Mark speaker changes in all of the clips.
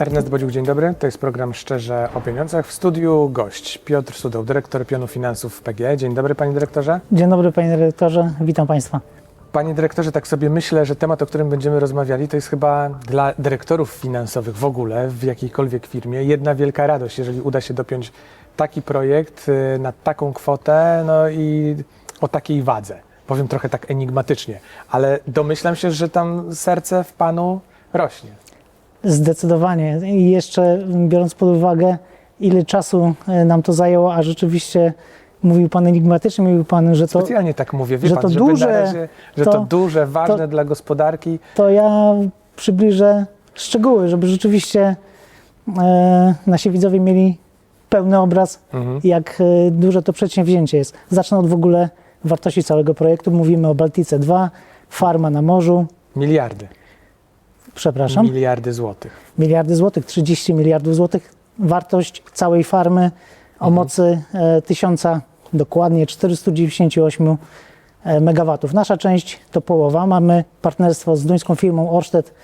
Speaker 1: Ernest Bodziuk, dzień dobry. To jest program Szczerze o Pieniądzach. W studiu gość Piotr Sudoł, dyrektor pionu finansów w PG. Dzień dobry, panie dyrektorze.
Speaker 2: Dzień dobry panie dyrektorze, witam państwa.
Speaker 1: Panie dyrektorze, tak sobie myślę, że temat, o którym będziemy rozmawiali, to jest chyba dla dyrektorów finansowych w ogóle, w jakiejkolwiek firmie, jedna wielka radość, jeżeli uda się dopiąć taki projekt y, na taką kwotę, no i o takiej wadze. Powiem trochę tak enigmatycznie, ale domyślam się, że tam serce w panu rośnie.
Speaker 2: Zdecydowanie i jeszcze biorąc pod uwagę ile czasu e, nam to zajęło, a rzeczywiście mówił pan enigmatycznie, mówił pan, że to,
Speaker 1: Specjalnie tak mówię, wie
Speaker 2: że
Speaker 1: pan,
Speaker 2: to duże,
Speaker 1: razie, że to,
Speaker 2: to-
Speaker 1: duże, ważne
Speaker 2: to-
Speaker 1: dla gospodarki.
Speaker 2: to ja przybliżę szczegóły, żeby rzeczywiście e, nasi widzowie mieli pełny obraz,
Speaker 1: Mhm.
Speaker 2: jak e, duże to przedsięwzięcie jest. Zacznę od w ogóle wartości całego projektu. Mówimy o Baltice 2, farma na morzu,
Speaker 1: Miliardy.
Speaker 2: Przepraszam.
Speaker 1: Miliardy złotych.
Speaker 2: miliardy złotych, 30 miliardów złotych. Wartość całej farmy o mocy e, 1000, dokładnie 498 e, megawatów. Nasza część to połowa. Mamy partnerstwo z duńską firmą Orsted,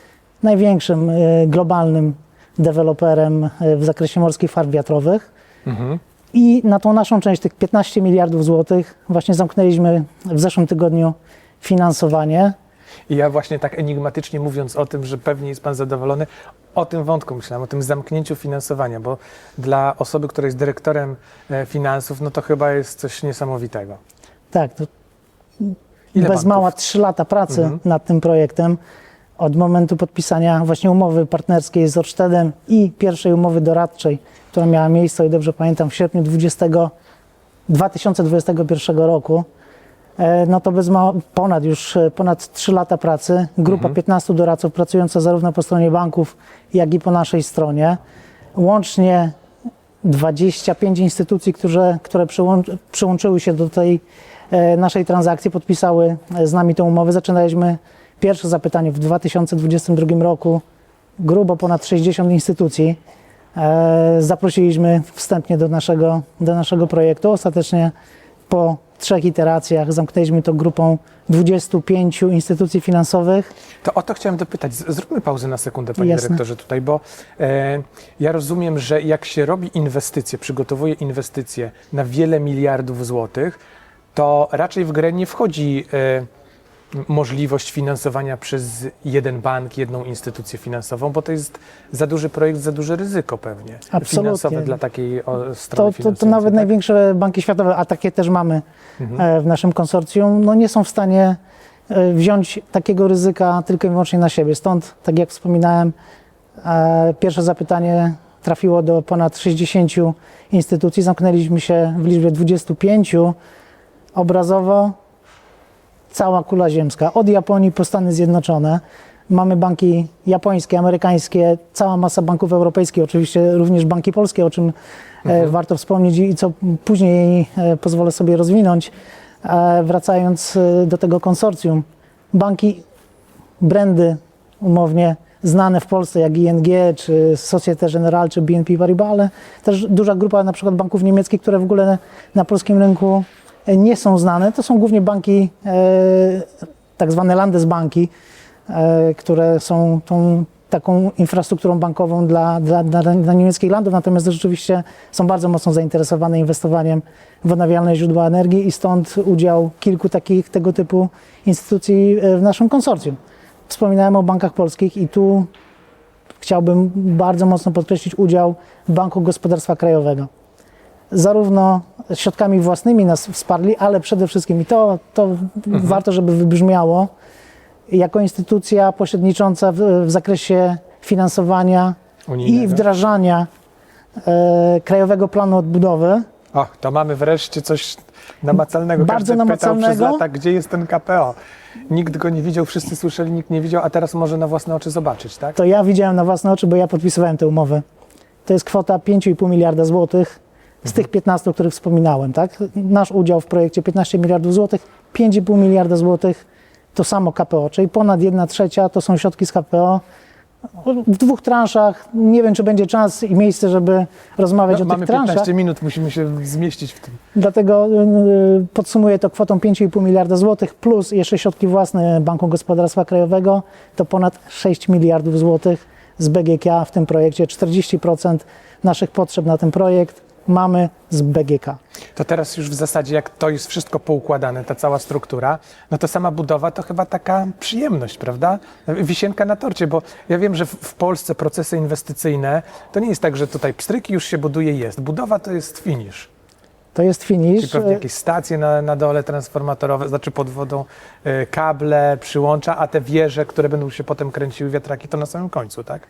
Speaker 2: największym e, globalnym deweloperem e, w zakresie morskich farm wiatrowych.
Speaker 1: Mhm.
Speaker 2: I na tą naszą część, tych 15 miliardów złotych, właśnie zamknęliśmy w zeszłym tygodniu finansowanie.
Speaker 1: I ja właśnie tak enigmatycznie mówiąc o tym, że pewnie jest Pan zadowolony, o tym wątku myślałem, o tym zamknięciu finansowania, bo dla osoby, która jest dyrektorem e, finansów, no to chyba jest coś niesamowitego.
Speaker 2: Tak, to
Speaker 1: Ile
Speaker 2: bez
Speaker 1: banków?
Speaker 2: mała 3 lata pracy
Speaker 1: Mhm.
Speaker 2: nad tym projektem. Od momentu podpisania właśnie umowy partnerskiej z Orsztedem i pierwszej umowy doradczej, która miała miejsce, ile dobrze pamiętam, w sierpniu 20, 2021 roku, no to bez mała, ponad już e, ponad 3 lata pracy. Grupa 15 doradców pracująca zarówno po stronie banków, jak i po naszej stronie. Łącznie 25 instytucji, które, które przyłączy, przyłączyły się do tej e, naszej transakcji, podpisały e, z nami tę umowę. Zaczynaliśmy pierwsze zapytanie w 2022 roku, grubo ponad 60 instytucji. E, Zaprosiliśmy wstępnie do naszego, do naszego projektu. Ostatecznie po trzech iteracjach zamknęliśmy to grupą 25 instytucji finansowych.
Speaker 1: To o to chciałem dopytać. Zróbmy pauzę na sekundę, panie
Speaker 2: Jasne.
Speaker 1: dyrektorze, tutaj, bo e, ja rozumiem, że jak się robi inwestycje, przygotowuje inwestycje na wiele miliardów złotych, to raczej w grę nie wchodzi e, możliwość finansowania przez jeden bank, jedną instytucję finansową, bo to jest za duży projekt, za duże ryzyko pewnie
Speaker 2: Absolutnie.
Speaker 1: finansowe dla takiej o,
Speaker 2: To,
Speaker 1: strony
Speaker 2: to, to
Speaker 1: finansowej.
Speaker 2: nawet
Speaker 1: tak?
Speaker 2: największe banki światowe, a takie też mamy
Speaker 1: Mhm.
Speaker 2: e, w naszym konsorcjum, no nie są w stanie e, wziąć takiego ryzyka tylko i wyłącznie na siebie. Stąd, tak jak wspominałem, e, pierwsze zapytanie trafiło do ponad 60 instytucji. Zamknęliśmy się w liczbie 25. Obrazowo cała kula ziemska, od Japonii po Stany Zjednoczone. Mamy banki japońskie, amerykańskie, cała masa banków europejskich, oczywiście również banki polskie, o czym e, warto wspomnieć i co później e, pozwolę sobie rozwinąć. E, wracając do tego konsorcjum, banki, brandy umownie znane w Polsce jak ING, czy Societe Generale, czy BNP Paribas, ale też duża grupa na przykład banków niemieckich, które w ogóle na polskim rynku nie są znane. To są głównie banki, e, tak zwane Landesbanki, e, które są tą taką infrastrukturą bankową dla, dla, dla, niemieckich landów, natomiast rzeczywiście są bardzo mocno zainteresowane inwestowaniem w odnawialne źródła energii i stąd udział kilku takich tego typu instytucji e, w naszym konsorcjum. Wspominałem o bankach polskich i tu chciałbym bardzo mocno podkreślić udział Banku Gospodarstwa Krajowego. Zarówno środkami własnymi nas wsparli, ale przede wszystkim, i to, to warto, żeby wybrzmiało, jako instytucja pośrednicząca w, w zakresie finansowania
Speaker 1: Unijnego.
Speaker 2: i wdrażania e, Krajowego Planu Odbudowy.
Speaker 1: O, to mamy wreszcie coś namacalnego.
Speaker 2: Bardzo
Speaker 1: Każdy pytał przez
Speaker 2: namacalnego.
Speaker 1: lata, gdzie jest ten KPO. Nikt go nie widział, wszyscy słyszeli, nikt nie widział, a teraz może na własne oczy zobaczyć, tak?
Speaker 2: To ja widziałem na własne oczy, bo ja podpisywałem tę umowę. To jest kwota 5,5 miliarda złotych z tych 15, o których wspominałem. Tak? Nasz udział w projekcie 15 miliardów złotych, 5,5 miliarda złotych to samo KPO, czyli ponad 1 trzecia to są środki z KPO. W dwóch transzach. Nie wiem, czy będzie czas i miejsce, żeby rozmawiać
Speaker 1: No,
Speaker 2: o
Speaker 1: mamy
Speaker 2: tych transzach.
Speaker 1: 15 minut, musimy się zmieścić w tym.
Speaker 2: Dlatego y, podsumuję to kwotą 5,5 miliarda złotych plus jeszcze środki własne Banku Gospodarstwa Krajowego to ponad 6 miliardów złotych z BGK w tym projekcie. 40% naszych potrzeb na ten projekt mamy z BGK.
Speaker 1: To teraz już w zasadzie, jak to jest wszystko poukładane, ta cała struktura, no to sama budowa to chyba taka przyjemność, prawda? Wisienka na torcie, bo ja wiem, że w- Polsce procesy inwestycyjne to nie jest tak, że tutaj pstryk już się buduje jest. Budowa to jest finish.
Speaker 2: To jest
Speaker 1: Czyli
Speaker 2: finish.
Speaker 1: pewnie jakieś stacje na, na dole transformatorowe, znaczy pod wodą, y, kable, przyłącza, a te wieże, które będą się potem kręciły, wiatraki, to na samym końcu, tak?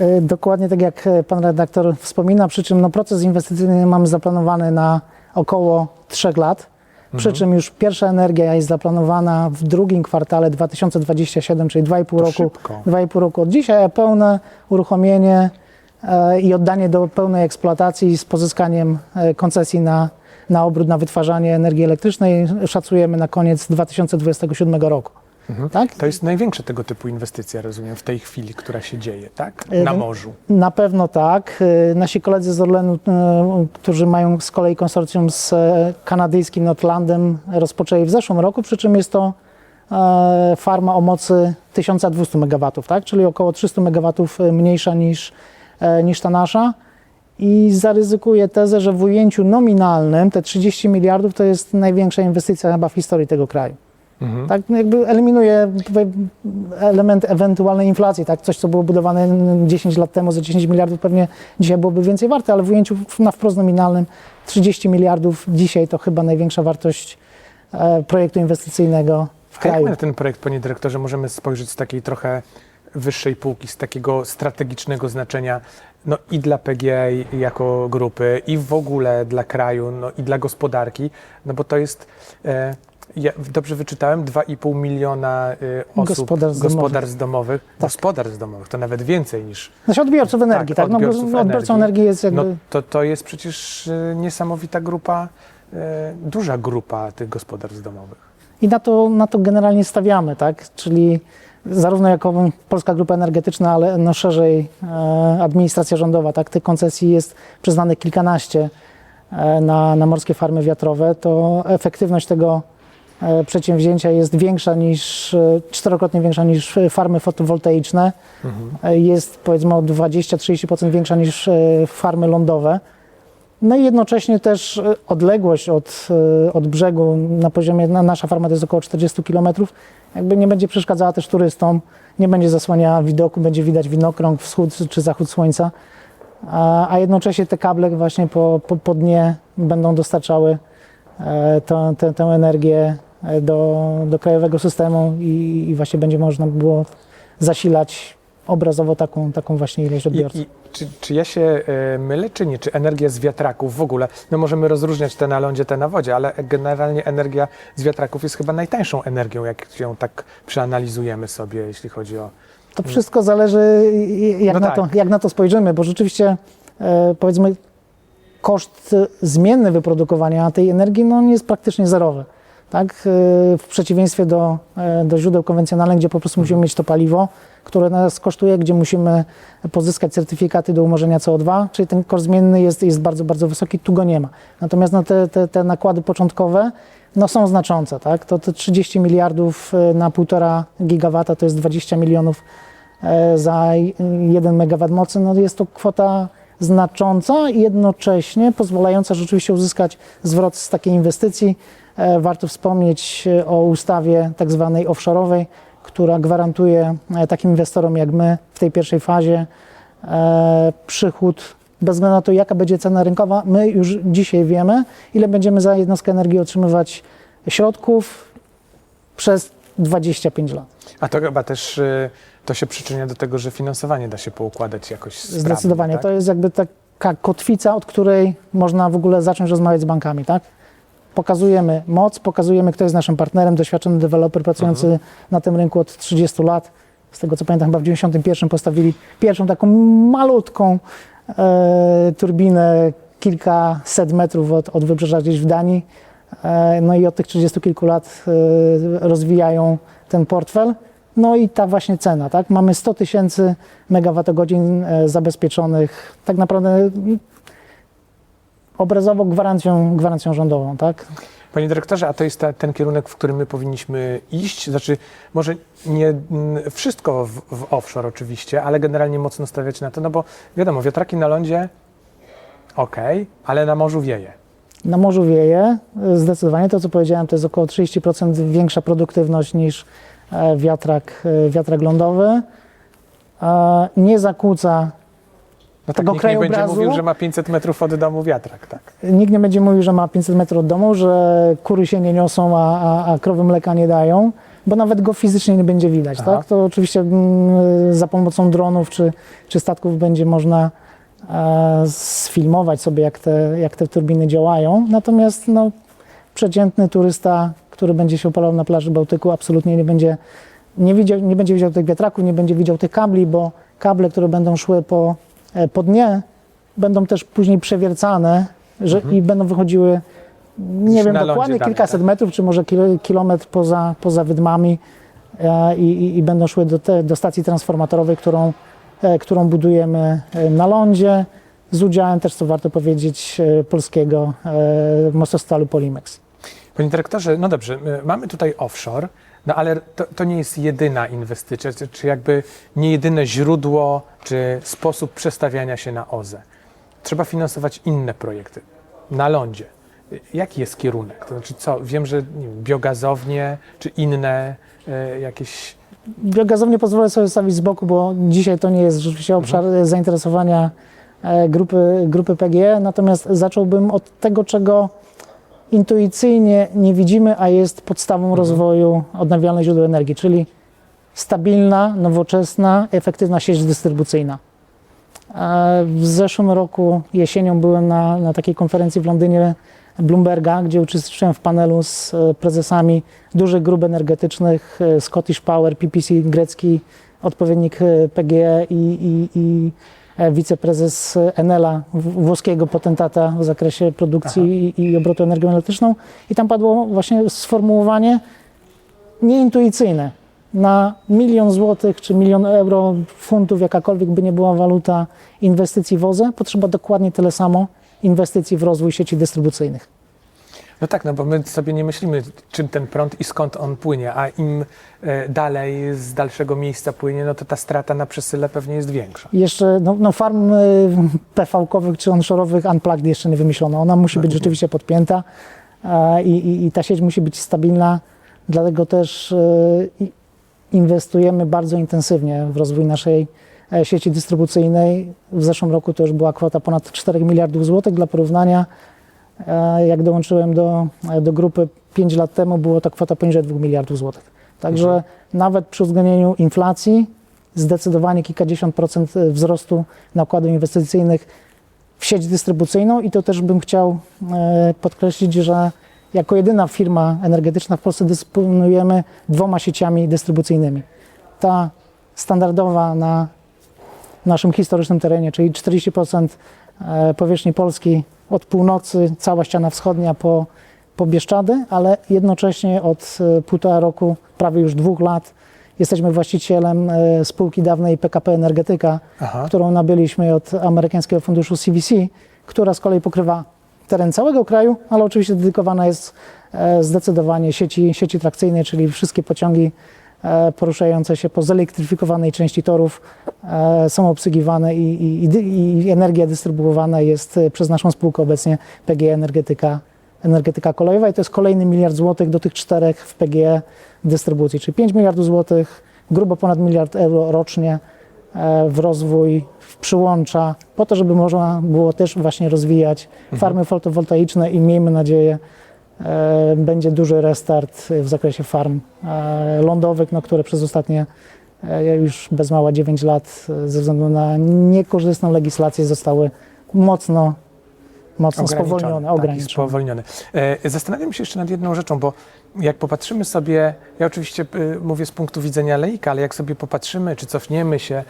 Speaker 2: E, Dokładnie tak jak e, pan redaktor wspomina, przy czym no, proces inwestycyjny mamy zaplanowany na około 3 lat. Przy czym już pierwsza energia jest zaplanowana w drugim kwartale 2027, czyli 2,5
Speaker 1: To
Speaker 2: roku.
Speaker 1: szybko.
Speaker 2: 2,5 roku od dzisiaj, a pełne uruchomienie e, i oddanie do pełnej eksploatacji z pozyskaniem e, koncesji na, na obrót, na wytwarzanie energii elektrycznej szacujemy na koniec 2027 roku. Tak?
Speaker 1: To jest największa tego typu inwestycja, rozumiem, w tej chwili, która się dzieje, tak?
Speaker 2: Y,
Speaker 1: Na morzu.
Speaker 2: Na pewno tak. Y, Nasi koledzy z Orlenu, y, którzy mają z kolei konsorcjum z e, kanadyjskim Notlandem, rozpoczęli w zeszłym roku, przy czym jest to e, farma o mocy 1200 MW, tak? czyli około 300 MW mniejsza niż, e, niż ta nasza. I zaryzykuję tezę, że w ujęciu nominalnym te 30 miliardów to jest największa inwestycja chyba w historii tego kraju.
Speaker 1: Mhm.
Speaker 2: Tak, no jakby eliminuje element ewentualnej inflacji, tak, coś co było budowane 10 lat temu za 10 miliardów pewnie dzisiaj byłoby więcej warte, ale w ujęciu na wprost nominalnym 30 miliardów dzisiaj to chyba największa wartość e, projektu inwestycyjnego w
Speaker 1: A jak
Speaker 2: kraju.
Speaker 1: my na ten projekt, panie dyrektorze, możemy spojrzeć z takiej trochę wyższej półki, z takiego strategicznego znaczenia no i dla PGA jako grupy, i w ogóle dla kraju, no i dla gospodarki, no bo to jest, e, ja dobrze wyczytałem, 2,5 miliona e, osób,
Speaker 2: Gospodarstw
Speaker 1: gospodarstw domowych,
Speaker 2: Tak.
Speaker 1: gospodarstw domowych, to nawet więcej niż,
Speaker 2: Znaczy odbiorców energii, tak?
Speaker 1: Tak,
Speaker 2: no, bo
Speaker 1: odbiorców
Speaker 2: odbiorcą
Speaker 1: energii.
Speaker 2: energii jest jakby...
Speaker 1: no to, to jest przecież e, niesamowita grupa, e, duża grupa tych gospodarstw domowych.
Speaker 2: I na to, na to generalnie stawiamy, tak? Czyli zarówno jako Polska Grupa Energetyczna, ale no szerzej e, administracja rządowa, tak? Tych koncesji jest przyznanych kilkanaście e, na, na morskie farmy wiatrowe, to efektywność tego przedsięwzięcia jest większa niż, e, czterokrotnie większa niż e, farmy fotowoltaiczne. E, Jest powiedzmy o 20-30% większa niż e, farmy lądowe. No i jednocześnie też e, odległość od, e, od brzegu na poziomie, na, nasza farma to jest około 40 km, jakby nie będzie przeszkadzała też turystom, nie będzie zasłaniała widoku, będzie widać widnokrąg, wschód czy zachód słońca, a, a jednocześnie te kable właśnie po, po, po dnie będą dostarczały e, tę- tę energię e, do, do krajowego systemu i, i właśnie będzie można było zasilać obrazowo taką, taką właśnie ilość
Speaker 1: I,
Speaker 2: odbiorców.
Speaker 1: i, czy, czy ja się e, mylę, czy nie? Czy energia z wiatraków w ogóle, no możemy rozróżniać te na lądzie, te na wodzie, ale generalnie energia z wiatraków jest chyba najtańszą energią, jak ją tak przeanalizujemy sobie, jeśli chodzi o...
Speaker 2: To wszystko zależy, i- jak,
Speaker 1: No
Speaker 2: na
Speaker 1: tak.
Speaker 2: to, jak na to spojrzymy, bo rzeczywiście e, powiedzmy koszt zmienny wyprodukowania tej energii no, jest praktycznie zerowy. Tak? E, W przeciwieństwie do, e, do źródeł konwencjonalnych, gdzie po prostu musimy mieć to paliwo, które nas kosztuje, gdzie musimy pozyskać certyfikaty do umorzenia CO2, czyli ten koszt zmienny jest, jest bardzo, bardzo wysoki, tu go nie ma. Natomiast no, te, te, te nakłady początkowe no, są znaczące. Tak? To te 30 miliardów e, na 1,5 gigawata to jest 20 milionów za 1 megawatt mocy, no jest to kwota znacząca i jednocześnie pozwalająca rzeczywiście uzyskać zwrot z takiej inwestycji. E, Warto wspomnieć e, o ustawie tak zwanej offshore'owej, która gwarantuje e, takim inwestorom jak my w tej pierwszej fazie przychód bez względu na to, jaka będzie cena rynkowa. My już dzisiaj wiemy, ile będziemy za jednostkę energii otrzymywać środków przez 25 lat.
Speaker 1: A to chyba też to się przyczynia do tego, że finansowanie da się poukładać jakoś sprawnie,
Speaker 2: Zdecydowanie.
Speaker 1: tak?
Speaker 2: To jest jakby taka kotwica, od której można w ogóle zacząć rozmawiać z bankami, tak? Pokazujemy moc, pokazujemy, kto jest naszym partnerem, doświadczony deweloper pracujący
Speaker 1: Mhm.
Speaker 2: na tym rynku od 30 lat. Z tego co pamiętam, chyba w 91 postawili pierwszą taką malutką e, turbinę kilkaset metrów od, od wybrzeża gdzieś w Danii. E, no i od tych 30 kilku lat e, rozwijają ten portfel. No i ta właśnie cena, tak? Mamy 100 tysięcy megawattogodzin e, zabezpieczonych tak naprawdę obrazowo gwarancją, gwarancją rządową, tak?
Speaker 1: Panie dyrektorze, a to jest ta, ten kierunek, w którym my powinniśmy iść? Znaczy, może nie mm, wszystko w, w offshore oczywiście, ale generalnie mocno stawiać na to, no bo wiadomo, wiatraki na lądzie, okej, ale na morzu wieje.
Speaker 2: Na morzu wieje, zdecydowanie to, co powiedziałem, to jest około 30% większa produktywność niż e, wiatrak, e, wiatrak lądowy. E, Nie zakłóca,
Speaker 1: No tak
Speaker 2: Tego
Speaker 1: nikt nie będzie
Speaker 2: krajobrazu?
Speaker 1: mówił, że ma 500 metrów od domu wiatrak, tak.
Speaker 2: nikt nie będzie mówił, że ma 500 metrów od domu, że kury się nie niosą, a, a, a krowy mleka nie dają, bo nawet go fizycznie nie będzie widać.
Speaker 1: Aha.
Speaker 2: Tak? To oczywiście mm, za pomocą dronów czy, czy statków będzie można e, sfilmować sobie, jak te, jak te turbiny działają. Natomiast no, przeciętny turysta, który będzie się opalał na plaży Bałtyku, absolutnie nie będzie, nie, widział, nie będzie widział tych wiatraków, nie będzie widział tych kabli, bo kable, które będą szły po, po dnie, będą też później przewiercane że, i będą wychodziły, nie
Speaker 1: Gdzieś
Speaker 2: wiem dokładnie,
Speaker 1: dane,
Speaker 2: kilkaset
Speaker 1: tak?
Speaker 2: metrów, czy może kilo, kilometr poza, poza wydmami e, i, i, i będą szły do, te, do stacji transformatorowej, którą, e, którą budujemy e, na lądzie z udziałem też, co warto powiedzieć, e, polskiego e, mostostalu Polimex.
Speaker 1: Panie dyrektorze, no dobrze, my mamy tutaj offshore, no ale to, to nie jest jedyna inwestycja, czy, czy jakby nie jedyne źródło, czy sposób przestawiania się na OZE. Trzeba finansować inne projekty na lądzie. Jaki jest kierunek? To znaczy co, wiem, że wiem, biogazownie, czy inne e, jakieś...
Speaker 2: Biogazownię pozwolę sobie stawić z boku, bo dzisiaj to nie jest rzeczywiście obszar e, zainteresowania e, grupy, grupy PGE, natomiast zacząłbym od tego, czego intuicyjnie nie widzimy, a jest podstawą rozwoju odnawialnych źródeł energii, czyli stabilna, nowoczesna, efektywna sieć dystrybucyjna. E, W zeszłym roku jesienią byłem na, na takiej konferencji w Londynie Bloomberga, gdzie uczestniczyłem w panelu z e, prezesami dużych grup energetycznych, e, Scottish Power, PPC, grecki odpowiednik PGE i, i, i wiceprezes Enela, włoskiego potentata w zakresie produkcji i, i obrotu energią elektryczną. I tam padło właśnie sformułowanie nieintuicyjne. Na milion złotych czy milion euro, funtów, jakakolwiek by nie była waluta inwestycji w OZE, potrzeba dokładnie tyle samo inwestycji w rozwój sieci dystrybucyjnych.
Speaker 1: No tak, no bo my sobie nie myślimy, czym ten prąd i skąd on płynie, a im e, dalej z dalszego miejsca płynie, no to ta strata na przesyle pewnie jest większa.
Speaker 2: Jeszcze no, no farm y, PV-kowych czy onshore'owych unplugged jeszcze nie wymyślono. Ona musi być rzeczywiście podpięta e, i, i, i ta sieć musi być stabilna. Dlatego też i- inwestujemy bardzo intensywnie w rozwój naszej e, sieci dystrybucyjnej. W zeszłym roku to już była kwota ponad 4 miliardów złotych. Dla porównania, e, jak dołączyłem do, do grupy 5 lat temu, było to kwota poniżej 2 miliardów złotych. Także nawet przy uwzględnieniu inflacji, zdecydowanie kilkadziesiąt procent e, wzrostu nakładów inwestycyjnych w sieć dystrybucyjną i to też bym chciał e, podkreślić, że jako jedyna firma energetyczna w Polsce dysponujemy dwoma sieciami dystrybucyjnymi. Ta standardowa na naszym historycznym terenie, czyli 40% e, powierzchni Polski od północy, cała ściana wschodnia po, po Bieszczady, ale jednocześnie od e, półtora roku, prawie już dwóch lat, jesteśmy właścicielem e, spółki dawnej PKP Energetyka,
Speaker 1: Aha.
Speaker 2: którą nabyliśmy od amerykańskiego funduszu CVC, która z kolei pokrywa teren całego kraju, ale oczywiście dedykowana jest e, zdecydowanie sieci, sieci trakcyjnej, czyli wszystkie pociągi e, poruszające się po zelektryfikowanej części torów e, są obsługiwane i, i, i, energia dystrybuowana jest e, przez naszą spółkę obecnie PGE Energetyka, Energetyka Kolejowa i to jest kolejny miliard złotych do tych czterech w PGE dystrybucji, czyli 5 miliardów złotych, grubo ponad miliard euro rocznie e, w rozwój, w przyłącza, po to, żeby można było też właśnie rozwijać farmy fotowoltaiczne i miejmy nadzieję, e, będzie duży restart w zakresie farm e, lądowych, no, które przez ostatnie e, już bez mała 9 lat e, ze względu na niekorzystną legislację zostały mocno, mocno spowolnione,
Speaker 1: tak,
Speaker 2: ograniczone.
Speaker 1: spowolnione. E, Zastanawiam się jeszcze nad jedną rzeczą, bo jak popatrzymy sobie, ja oczywiście y, mówię z punktu widzenia lejka, ale jak sobie popatrzymy, czy cofniemy się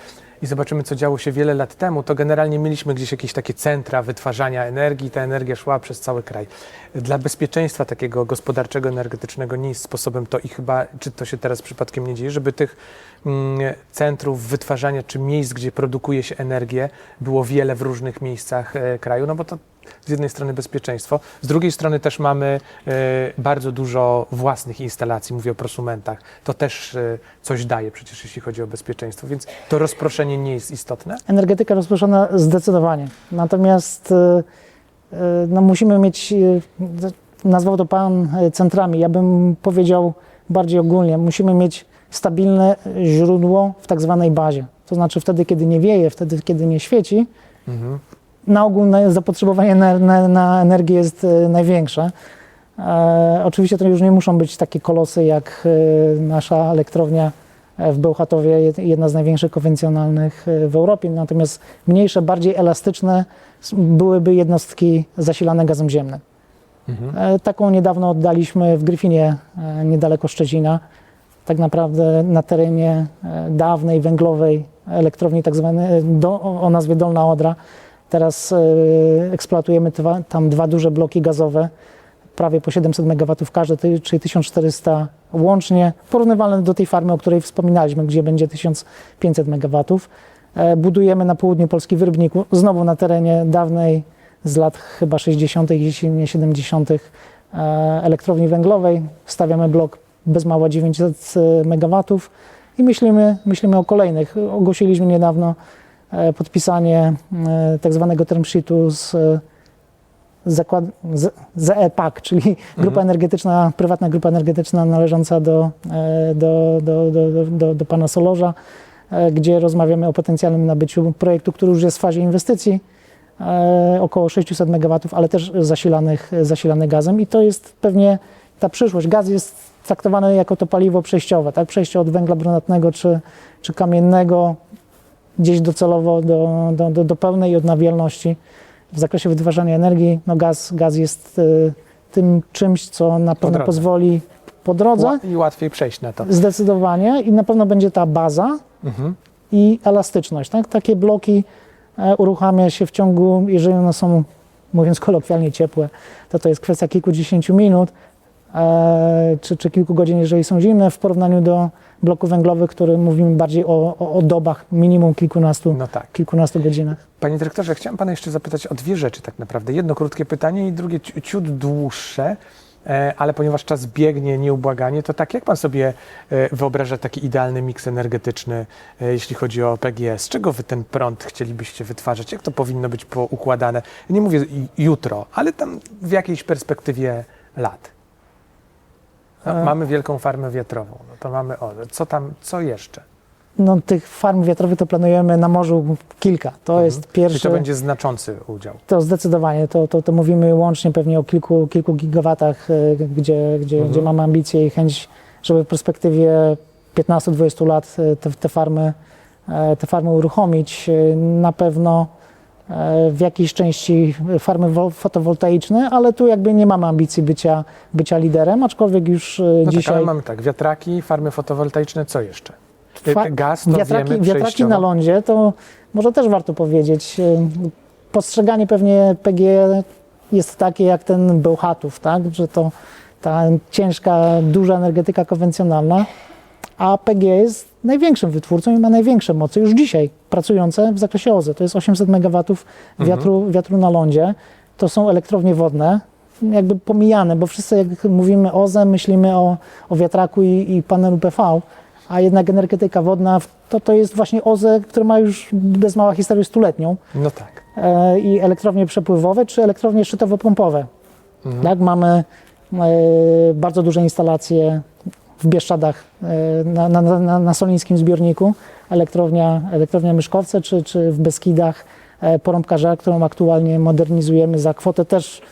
Speaker 1: i zobaczymy, co działo się wiele lat temu, to generalnie mieliśmy gdzieś jakieś takie centra wytwarzania energii, ta energia szła przez cały kraj. Dla bezpieczeństwa takiego gospodarczego, energetycznego nie jest sposobem to i chyba, czy to się teraz przypadkiem nie dzieje, żeby tych mm, centrów wytwarzania, czy miejsc, gdzie produkuje się energię, było wiele w różnych miejscach e, kraju, no bo to z jednej strony bezpieczeństwo, z drugiej strony też mamy e, bardzo dużo własnych instalacji, mówię o prosumentach. To też e, coś daje przecież, jeśli chodzi o bezpieczeństwo, więc to rozproszenie nie jest istotne.
Speaker 2: Energetyka rozproszona zdecydowanie. Natomiast e, e, no, musimy mieć, e, nazwał to Pan centrami, ja bym powiedział bardziej ogólnie, musimy mieć stabilne źródło w tak zwanej bazie. To znaczy wtedy, kiedy nie wieje, wtedy, kiedy nie świeci,
Speaker 1: Mhm.
Speaker 2: na ogół zapotrzebowanie na, na, na energię jest największe. E, oczywiście to już nie muszą być takie kolosy jak nasza elektrownia w Bełchatowie, jed- jedna z największych konwencjonalnych e, w Europie, natomiast mniejsze, bardziej elastyczne byłyby jednostki zasilane gazem ziemnym.
Speaker 1: Mhm.
Speaker 2: E, Taką niedawno oddaliśmy w Gryfinie, e, niedaleko Szczecina. Tak naprawdę na terenie e, dawnej węglowej elektrowni, tak zwanej do, o nazwie Dolna Odra. Teraz eksploatujemy tam dwa duże bloki gazowe, prawie po 700 MW każde, czyli 1400 łącznie, porównywalne do tej farmy, o której wspominaliśmy, gdzie będzie 1500 MW. E, Budujemy na południu Polski w Rybniku, znowu na terenie dawnej z lat chyba 60., jeśli nie 70., e, elektrowni węglowej. Stawiamy blok bez mała 900 MW i myślimy, myślimy o kolejnych. Ogłosiliśmy niedawno e, podpisanie e, tak zwanego term sheetu z e, zakład, z, z EPAC, czyli grupa energetyczna, prywatna grupa energetyczna należąca do, e, do, do, do, do, do, pana Solorza, e, gdzie rozmawiamy o potencjalnym nabyciu projektu, który już jest w fazie inwestycji, e, około 600 MW, ale też zasilanych, zasilanych gazem i to jest pewnie ta przyszłość. Gaz jest traktowany jako to paliwo przejściowe, tak? przejście od węgla brunatnego czy, czy kamiennego gdzieś docelowo do, do, do, do pełnej odnawialności. W zakresie wytwarzania energii no gaz, gaz jest y, tym czymś, co na pewno
Speaker 1: drodze.
Speaker 2: pozwoli po drodze,
Speaker 1: Ła- I łatwiej przejść na to.
Speaker 2: zdecydowanie i na pewno będzie ta baza,
Speaker 1: Mhm.
Speaker 2: i elastyczność. Tak? Takie bloki e, uruchamia się w ciągu, jeżeli one są, mówiąc kolokwialnie, ciepłe, to to jest kwestia kilkudziesięciu minut, czy, czy kilku godzin, jeżeli są zimne, w porównaniu do bloku węglowych, który mówimy bardziej o, o, o dobach, minimum kilkunastu,
Speaker 1: No tak.
Speaker 2: kilkunastu godzinach.
Speaker 1: Panie dyrektorze, chciałem pana jeszcze zapytać o dwie rzeczy tak naprawdę. Jedno krótkie pytanie i drugie ci- ciut dłuższe, e, ale ponieważ czas biegnie nieubłaganie, to tak jak pan sobie e, wyobraża taki idealny miks energetyczny, e, jeśli chodzi o PGS? Z czego wy ten prąd chcielibyście wytwarzać? Jak to powinno być poukładane? Nie mówię jutro, ale tam w jakiejś perspektywie lat. No. Mamy wielką farmę wiatrową, no to mamy o, co tam, co jeszcze?
Speaker 2: No, tych farm wiatrowych to planujemy na morzu kilka. To jest
Speaker 1: Czyli
Speaker 2: pierwszy.
Speaker 1: to będzie znaczący udział.
Speaker 2: To zdecydowanie, to, to, to mówimy łącznie pewnie o kilku, kilku gigawatach, e, gdzie, gdzie,
Speaker 1: Mhm.
Speaker 2: gdzie mamy ambicje i chęć, żeby w perspektywie 15-20 lat e, te, te, farmy, e, te farmy uruchomić. Na pewno w jakiejś części farmy wo- fotowoltaiczne, ale tu jakby nie mamy ambicji bycia, bycia liderem, aczkolwiek już e,
Speaker 1: No tak,
Speaker 2: dzisiaj...
Speaker 1: ale mamy tak, wiatraki, farmy fotowoltaiczne, co jeszcze?
Speaker 2: Fa-
Speaker 1: Gaz, to
Speaker 2: wiatraki,
Speaker 1: wiemy
Speaker 2: wiatraki na lądzie, to może też warto powiedzieć. Postrzeganie pewnie PG jest takie jak ten Bełchatów, tak? że to ta ciężka, duża energetyka konwencjonalna, a PG jest największym wytwórcą i ma największe moce już dzisiaj pracujące w zakresie OZE. To jest 800 MW wiatru, wiatru na lądzie. To są elektrownie wodne, jakby pomijane, bo wszyscy jak mówimy OZE, myślimy o, o wiatraku i, i panelu PV, a jednak energetyka wodna to, to jest właśnie OZE, które ma już bez mała historię stuletnią
Speaker 1: No tak.
Speaker 2: e, i elektrownie przepływowe czy elektrownie szczytowo-pompowe.
Speaker 1: Mhm.
Speaker 2: Tak, mamy e, bardzo duże instalacje w Bieszczadach e, na, na, na, na Solińskim zbiorniku, elektrownia, elektrownia Myszkowce, czy, czy w Beskidach e, Porąbka Żar, którą aktualnie modernizujemy za kwotę też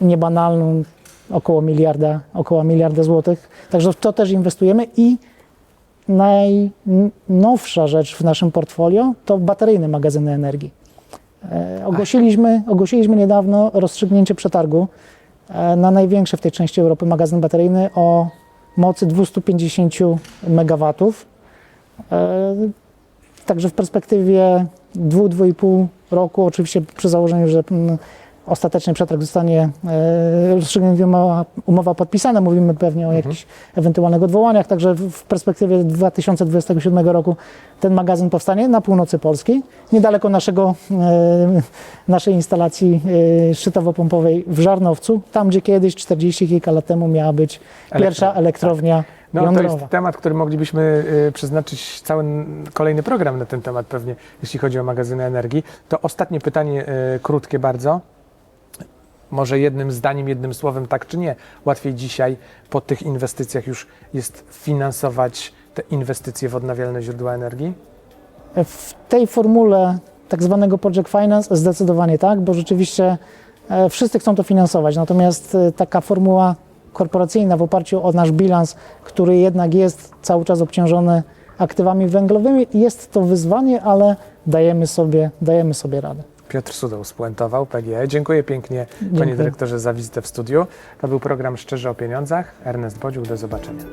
Speaker 2: niebanalną, około miliarda, około miliarda złotych. Także w to też inwestujemy i najnowsza rzecz w naszym portfolio to bateryjne magazyny energii. E, ogłosiliśmy, ogłosiliśmy niedawno rozstrzygnięcie przetargu na największy w tej części Europy magazyn bateryjny o mocy 250 MW. E, Także w perspektywie 2-2,5 roku, oczywiście przy założeniu, że mm, ostateczny przetarg zostanie e, rozstrzygnięty, umowa, umowa podpisana. Mówimy pewnie o jakichś ewentualnych odwołaniach, także w, perspektywie 2027 roku ten magazyn powstanie na północy Polski, niedaleko naszego, e, naszej instalacji e, szczytowo-pompowej w Żarnowcu, tam gdzie kiedyś, 40 kilka lat temu miała być pierwsza
Speaker 1: Elektrownia,
Speaker 2: elektrownia
Speaker 1: No to jest temat, który moglibyśmy y, przeznaczyć cały kolejny program na ten temat pewnie, jeśli chodzi o magazyny energii. To ostatnie pytanie, y, krótkie bardzo. Może jednym zdaniem, jednym słowem, tak czy nie? Łatwiej dzisiaj po tych inwestycjach już jest finansować te inwestycje w odnawialne źródła energii?
Speaker 2: W tej formule tak zwanego project finance zdecydowanie tak, bo rzeczywiście e, wszyscy chcą to finansować. Natomiast e, taka formuła korporacyjna w oparciu o nasz bilans, który jednak jest cały czas obciążony aktywami węglowymi, jest to wyzwanie, ale dajemy sobie, dajemy sobie radę.
Speaker 1: Piotr Sudoł spuentował PGE. Dziękuję pięknie, panie
Speaker 2: Dziękuję.
Speaker 1: dyrektorze, za wizytę w studiu. To był program Szczerze o Pieniądzach. Ernest Bodziuk, do zobaczenia.